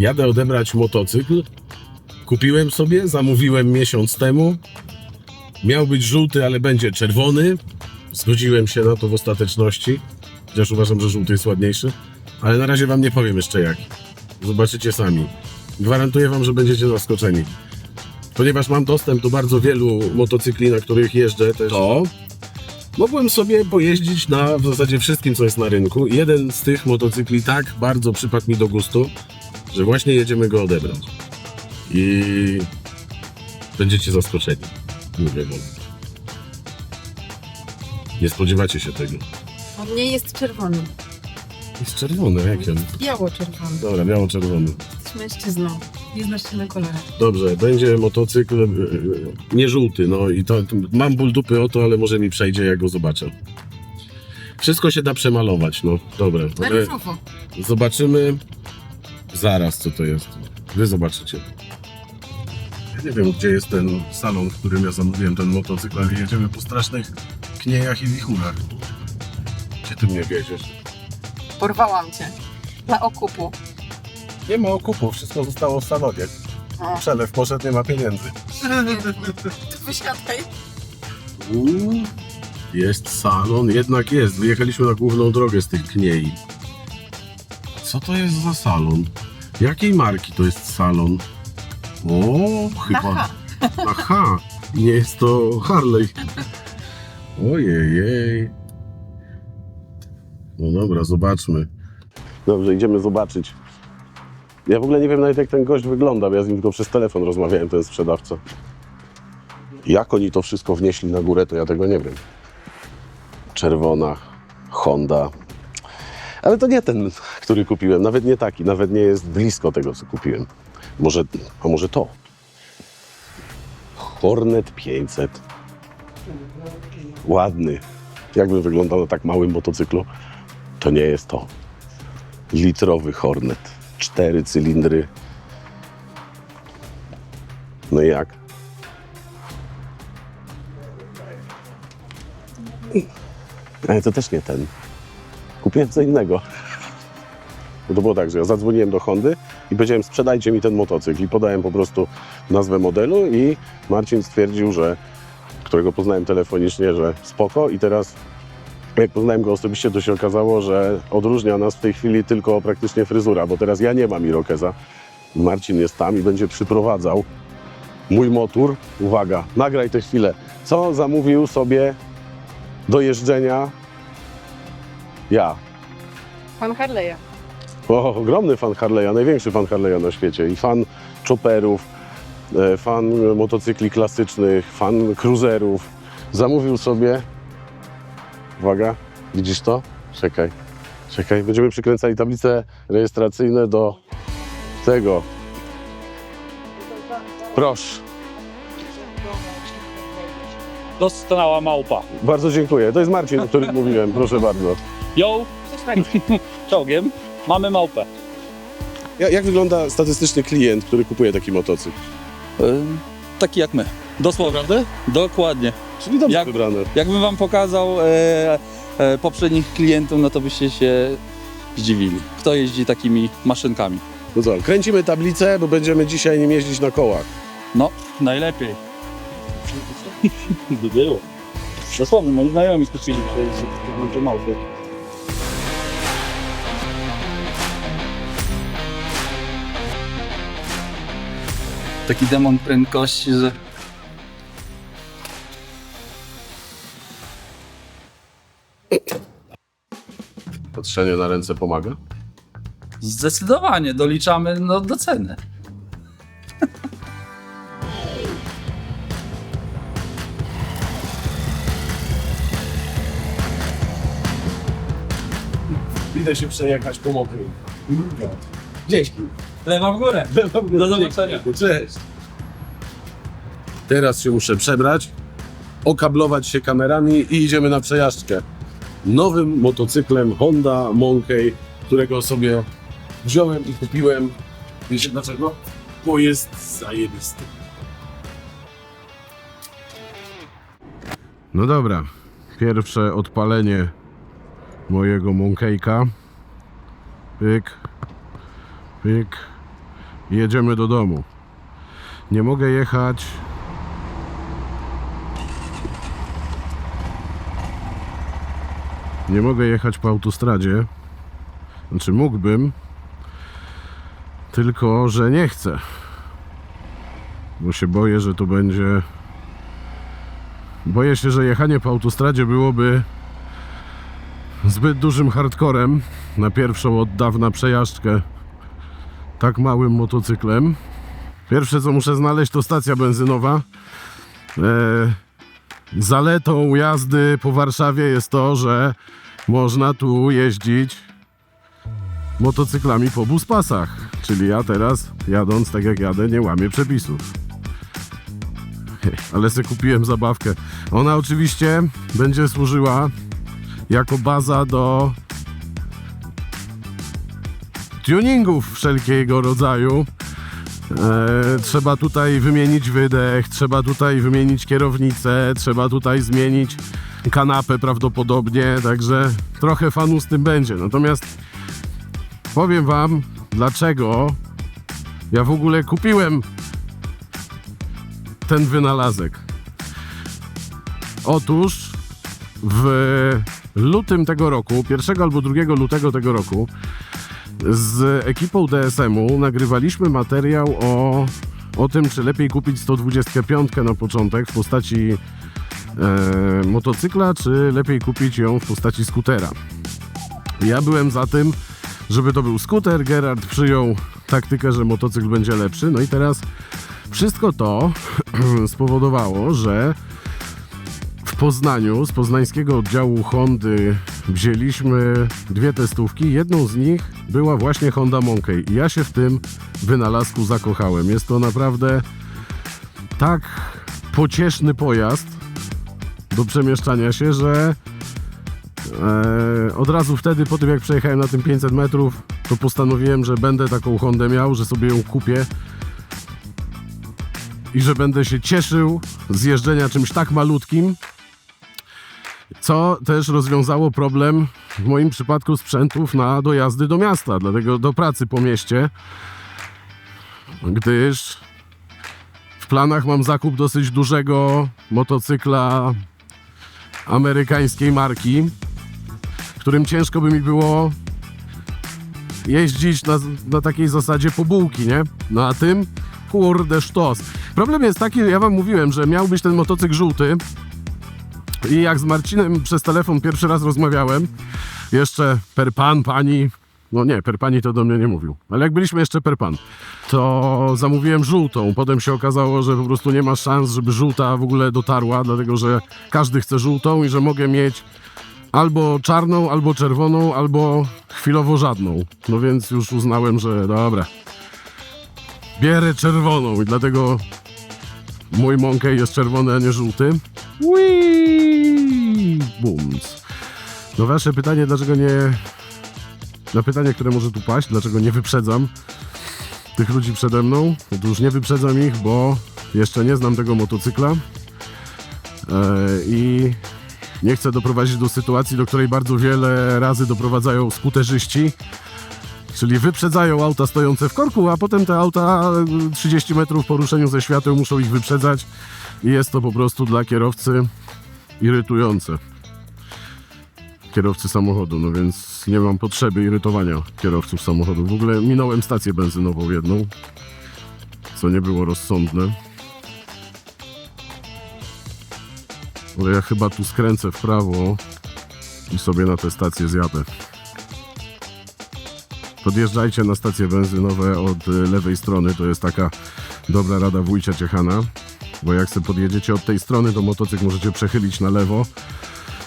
Jadę odebrać motocykl. Kupiłem sobie, zamówiłem miesiąc temu. Miał być żółty, ale będzie czerwony. Zgodziłem się na to w ostateczności. Chociaż uważam, że żółty jest ładniejszy. Ale na razie wam nie powiem jeszcze jak. Zobaczycie sami. Gwarantuję wam, że będziecie zaskoczeni. Ponieważ mam dostęp do bardzo wielu motocykli, na których jeżdżę też. To mogłem sobie pojeździć na w zasadzie wszystkim, co jest na rynku. Jeden z tych motocykli tak bardzo przypadł mi do gustu, że właśnie jedziemy go odebrać. I będziecie zaskoczeni. Mówię wam. Nie spodziewacie się tego. On nie jest czerwony. Jest czerwony, jak on? Biało-czerwony. Dobra, biało-czerwony. Jesteś mężczyzną. Nie znasz się na kolorach. Dobrze, będzie motocykl e, nie żółty, no i to, to mam ból dupy o to, ale może mi przejdzie, jak go zobaczę. Wszystko się da przemalować, no dobra. Na ale różowo. Zobaczymy zaraz, co to jest. Wy zobaczycie. Ja nie wiem, gdzie jest ten salon, w którym ja zamówiłem ten motocykl, ale jedziemy po strasznych kniejach i wichurach. Gdzie ty mnie wiedziesz? Porwałam cię. Dla okupu. Nie ma okupu, wszystko zostało w salonie. O. Przelew poszedł, nie ma pieniędzy. To wysiadaj. Uuu, Jest salon, jednak jest. Wyjechaliśmy na główną drogę z tych kniei. Co to jest za salon? Jakiej marki to jest salon? O, chyba. Aha. Nie jest to Harley. Ojej. No dobra, zobaczmy. Dobrze, idziemy zobaczyć. Ja w ogóle nie wiem nawet jak ten gość wygląda, bo ja z nim tylko przez telefon rozmawiałem, ten sprzedawca. Jak oni to wszystko wnieśli na górę, to ja tego nie wiem. Czerwona Honda. Ale to nie ten, który kupiłem, nawet nie taki, nawet nie jest blisko tego, co kupiłem. Może, a może to? Hornet 500. Ładny. Jakby wyglądał na tak małym motocyklu? To nie jest to. Litrowy Hornet. Cztery cylindry. No i jak? Ale to też nie ten. Kupiłem co innego. Bo to było tak, że ja zadzwoniłem do Hondy i powiedziałem sprzedajcie mi ten motocykl i podałem po prostu nazwę modelu i Marcin stwierdził, że którego poznałem telefonicznie, że spoko i teraz jak poznałem go osobiście, to się okazało, że odróżnia nas w tej chwili tylko praktycznie fryzura, bo teraz ja nie mam Irokeza. Marcin jest tam i będzie przyprowadzał mój motor. Uwaga, nagraj tę chwilę. Co zamówił sobie do jeżdżenia ja? Pan Harley'a. O, ogromny fan Harley'a, największy fan Harley'a na świecie i fan chopperów, e, fan motocykli klasycznych, fan cruiserów. Zamówił sobie, uwaga, widzisz to? Czekaj, czekaj, będziemy przykręcali tablice rejestracyjne do tego. Proszę, Doskonała małpa. bardzo dziękuję. To jest Marcin, o którym mówiłem, proszę bardzo. Ją czołgiem mamy małpę. Ja- Jak wygląda statystyczny klient, który kupuje taki motocykl? Y, taki jak my. Dosłownie. Dokładnie. Czyli dobrze Jak- wybrane. Jakbym wam pokazał e, e, poprzednich klientów, no to byście się zdziwili. Kto jeździ takimi maszynkami? No co, kręcimy tablicę, bo będziemy dzisiaj nim jeździć na kołach. No, najlepiej. By było. Dosłownie, moi znajomi skupili się że małpy. Taki demon prędkości, że Patrzenie na ręce pomaga? zdecydowanie doliczamy no, do ceny. Idę się przejechać po mokrym. Dzięki. Lewa w górę. Do zobaczenia. Cześć. Teraz się muszę przebrać, okablować się kamerami i idziemy na przejażdżkę. Nowym motocyklem Honda Monkey, którego sobie wziąłem i kupiłem. Wiecie dlaczego? Bo jest zajebisty. No dobra, pierwsze odpalenie mojego Monkeyka. Pyk, pyk. Jedziemy do domu. Nie mogę jechać. Nie mogę jechać po autostradzie. Znaczy mógłbym, tylko że nie chcę. Bo się boję, że to będzie. Boję się, że jechanie po autostradzie byłoby zbyt dużym hardcorem na pierwszą od dawna przejażdżkę tak małym motocyklem. Pierwsze co muszę znaleźć to stacja benzynowa. E, zaletą jazdy po Warszawie jest to, że można tu jeździć motocyklami po buspasach. Czyli ja teraz jadąc tak jak jadę nie łamię przepisów. Ale sobie kupiłem zabawkę. Ona oczywiście będzie służyła jako baza do tuningów wszelkiego rodzaju. E, trzeba tutaj wymienić wydech, trzeba tutaj wymienić kierownicę, trzeba tutaj zmienić kanapę prawdopodobnie, także trochę fanu z tym będzie. Natomiast powiem wam, dlaczego ja w ogóle kupiłem ten wynalazek. Otóż w lutym tego roku, 1 albo 2 lutego tego roku, z ekipą DSM-u nagrywaliśmy materiał o, o tym, czy lepiej kupić 125 na początek w postaci e, motocykla, czy lepiej kupić ją w postaci skutera. Ja byłem za tym, żeby to był skuter. Gerard przyjął taktykę, że motocykl będzie lepszy. No i teraz wszystko to spowodowało, że Poznaniu z poznańskiego oddziału Hondy wzięliśmy dwie testówki. Jedną z nich była właśnie Honda Monkey i ja się w tym wynalazku zakochałem. Jest to naprawdę tak pocieszny pojazd do przemieszczania się, że e, od razu wtedy, po tym jak przejechałem na tym 500 metrów, to postanowiłem, że będę taką Hondę miał, że sobie ją kupię i że będę się cieszył z jeżdżenia czymś tak malutkim, co też rozwiązało problem w moim przypadku sprzętów na dojazdy do miasta, dlatego do pracy po mieście, gdyż w planach mam zakup dosyć dużego motocykla amerykańskiej marki, którym ciężko by mi było jeździć na, na takiej zasadzie po bułki, nie? No a tym, kurde sztos. Problem jest taki, ja wam mówiłem, że miał być ten motocykl żółty i jak z Marcinem przez telefon pierwszy raz rozmawiałem, jeszcze per pan, pani, no nie, per pani to do mnie nie mówił, ale jak byliśmy jeszcze per pan, to zamówiłem żółtą. Potem się okazało, że po prostu nie ma szans, żeby żółta w ogóle dotarła, dlatego że każdy chce żółtą i że mogę mieć albo czarną, albo czerwoną, albo chwilowo żadną. No więc już uznałem, że dobra. Bierę czerwoną i dlatego mój Monkey jest czerwony, a nie żółty. Whee! Bums. No wasze pytanie, dlaczego nie... Na pytanie, które może tu paść, dlaczego nie wyprzedzam tych ludzi przede mną, otóż nie wyprzedzam ich, bo jeszcze nie znam tego motocykla e, i nie chcę doprowadzić do sytuacji, do której bardzo wiele razy doprowadzają skuterzyści, czyli wyprzedzają auta stojące w korku, a potem te auta e, 30 metrów po ruszeniu ze świateł muszą ich wyprzedzać i jest to po prostu dla kierowcy irytujące. Kierowcy samochodu, no więc nie mam potrzeby irytowania kierowców samochodu. W ogóle minąłem stację benzynową jedną, co nie było rozsądne. Ale ja chyba tu skręcę w prawo i sobie na tę stację zjadę. Podjeżdżajcie na stacje benzynowe od y, lewej strony, to jest taka dobra rada wujcia Ciechana, bo jak sobie podjedziecie od tej strony, to motocykl możecie przechylić na lewo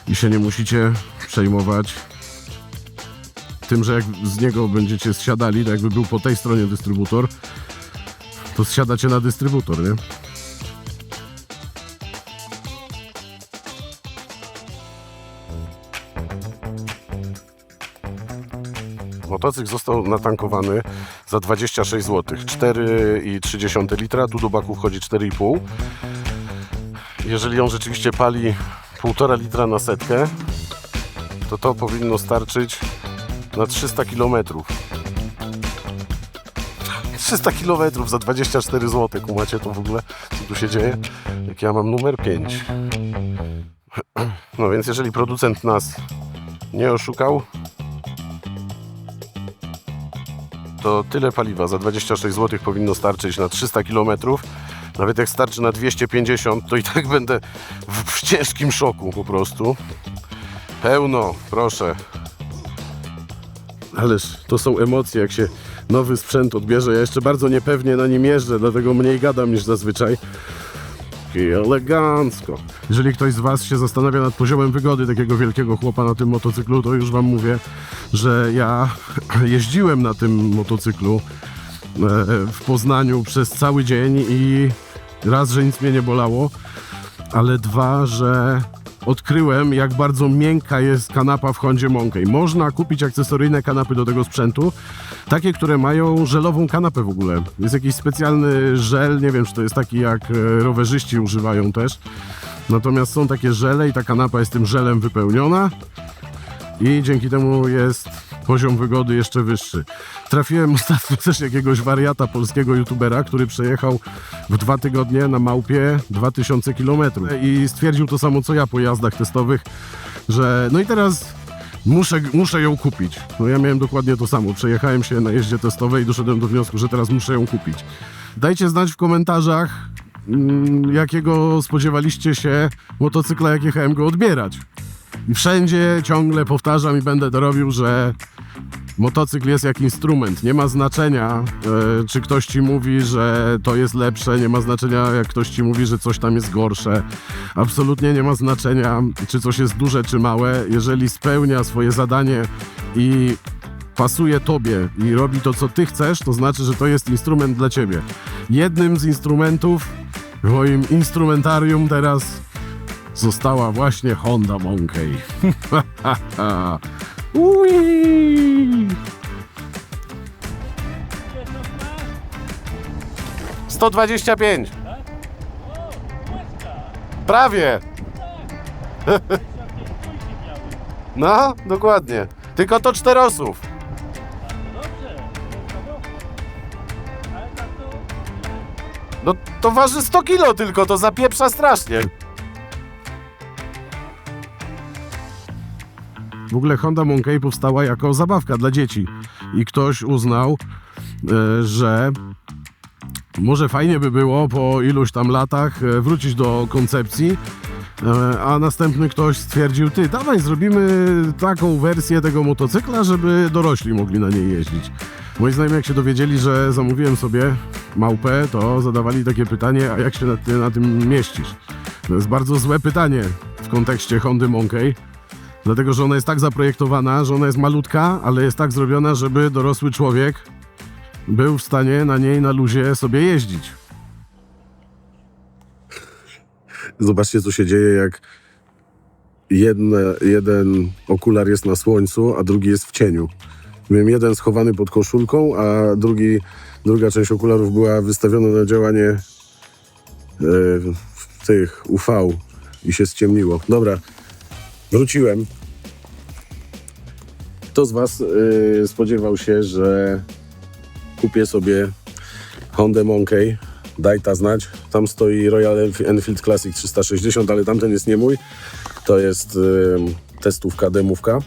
i się nie musicie przejmować tym, że jak z niego będziecie zsiadali, to jakby był po tej stronie dystrybutor, to zsiadacie na dystrybutor, nie? Motocykl został natankowany za 26 zł. 4,3 litra, tu do baku wchodzi 4,5. Jeżeli on rzeczywiście pali 1,5 litra na setkę, to to powinno starczyć na 300 km. 300 km za 24 zł. Kumacie to w ogóle, co tu się dzieje? Jak ja mam numer 5. No więc jeżeli producent nas nie oszukał, to tyle paliwa za 26 zł powinno starczyć na 300 km. Nawet jak starczy na 250, to i tak będę w, w ciężkim szoku po prostu. Pełno, proszę. Ależ to są emocje, jak się nowy sprzęt odbierze. Ja jeszcze bardzo niepewnie na nim jeżdżę, dlatego mniej gadam niż zazwyczaj. I elegancko. Jeżeli ktoś z Was się zastanawia nad poziomem wygody takiego wielkiego chłopa na tym motocyklu, to już Wam mówię, że ja jeździłem na tym motocyklu e, w Poznaniu przez cały dzień i raz, że nic mnie nie bolało, ale dwa, że odkryłem, jak bardzo miękka jest kanapa w Hondzie Monkey. Można kupić akcesoryjne kanapy do tego sprzętu, takie, które mają żelową kanapę w ogóle. Jest jakiś specjalny żel, nie wiem, czy to jest taki, jak e, rowerzyści używają też. Natomiast są takie żele i ta kanapa jest tym żelem wypełniona i dzięki temu jest poziom wygody jeszcze wyższy. Trafiłem ostatnio też jakiegoś wariata polskiego youtubera, który przejechał w dwa tygodnie na małpie 2000 km i stwierdził to samo co ja po jazdach testowych, że no i teraz muszę, muszę ją kupić. No ja miałem dokładnie to samo. Przejechałem się na jeździe testowej i doszedłem do wniosku, że teraz muszę ją kupić. Dajcie znać w komentarzach, mm, jakiego spodziewaliście się motocykla, jak jechałem go odbierać. I wszędzie ciągle powtarzam i będę to robił, że motocykl jest jak instrument. Nie ma znaczenia, e, czy ktoś ci mówi, że to jest lepsze, nie ma znaczenia, jak ktoś ci mówi, że coś tam jest gorsze. Absolutnie nie ma znaczenia, czy coś jest duże, czy małe. Jeżeli spełnia swoje zadanie i pasuje tobie i robi to, co ty chcesz, to znaczy, że to jest instrument dla ciebie. Jednym z instrumentów w moim instrumentarium teraz została właśnie Honda Monkey. Ui! 125. Prawie. No, dokładnie. Tylko to czterosów. No to waży 100 kilo tylko, to zapieprza strasznie. W ogóle Honda Monkey powstała jako zabawka dla dzieci i ktoś uznał, e, że może fajnie by było po iluś tam latach e, wrócić do koncepcji, e, a następny ktoś stwierdził, ty dawaj zrobimy taką wersję tego motocykla, żeby dorośli mogli na niej jeździć. Moi znajomi jak się dowiedzieli, że zamówiłem sobie małpę, to zadawali takie pytanie, a jak się na, ty, na tym mieścisz? To jest bardzo złe pytanie w kontekście Hondy Monkey. Dlatego, że ona jest tak zaprojektowana, że ona jest malutka, ale jest tak zrobiona, żeby dorosły człowiek był w stanie na niej na luzie sobie jeździć. Zobaczcie, co się dzieje, jak jedne, jeden okular jest na słońcu, a drugi jest w cieniu. Miałem jeden schowany pod koszulką, a drugi, druga część okularów była wystawiona na działanie e, tych UV i się ściemniło. Dobra, Wróciłem. Kto z Was y, spodziewał się, że kupię sobie Honda Monkey? Daj ta znać. Tam stoi Royal Enf- Enfield Classic 360, ale tamten jest nie mój. To jest y, testówka, demówka.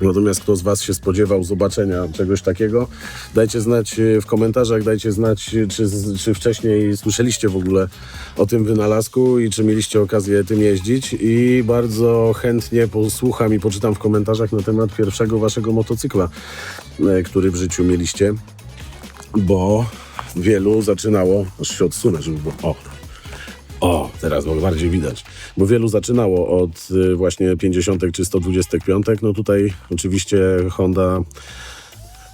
Natomiast kto z Was się spodziewał zobaczenia czegoś takiego, dajcie znać y, w komentarzach, dajcie znać, y, czy, czy wcześniej słyszeliście w ogóle o tym wynalazku i czy mieliście okazję tym jeździć. I bardzo chętnie posłucham i poczytam w komentarzach na temat pierwszego Waszego motocykla, y, który w życiu mieliście, bo wielu zaczynało, aż się odsunę, żeby było, o, o, teraz mogę bardziej widać. Bo wielu zaczynało od y, właśnie 50 czy 125. No tutaj oczywiście Honda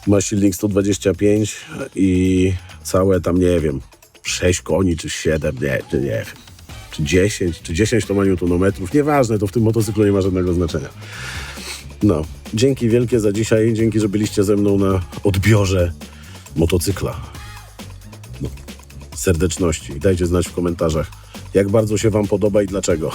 ma silnik 125 i całe tam nie wiem, 6 koni czy 7, nie, nie wiem. Czy 10, czy 10 to ma newtonometrów, nieważne, to w tym motocyklu nie ma żadnego znaczenia. No, dzięki wielkie za dzisiaj, dzięki, że byliście ze mną na odbiorze motocykla serdeczności. Dajcie znać w komentarzach, jak bardzo się Wam podoba i dlaczego.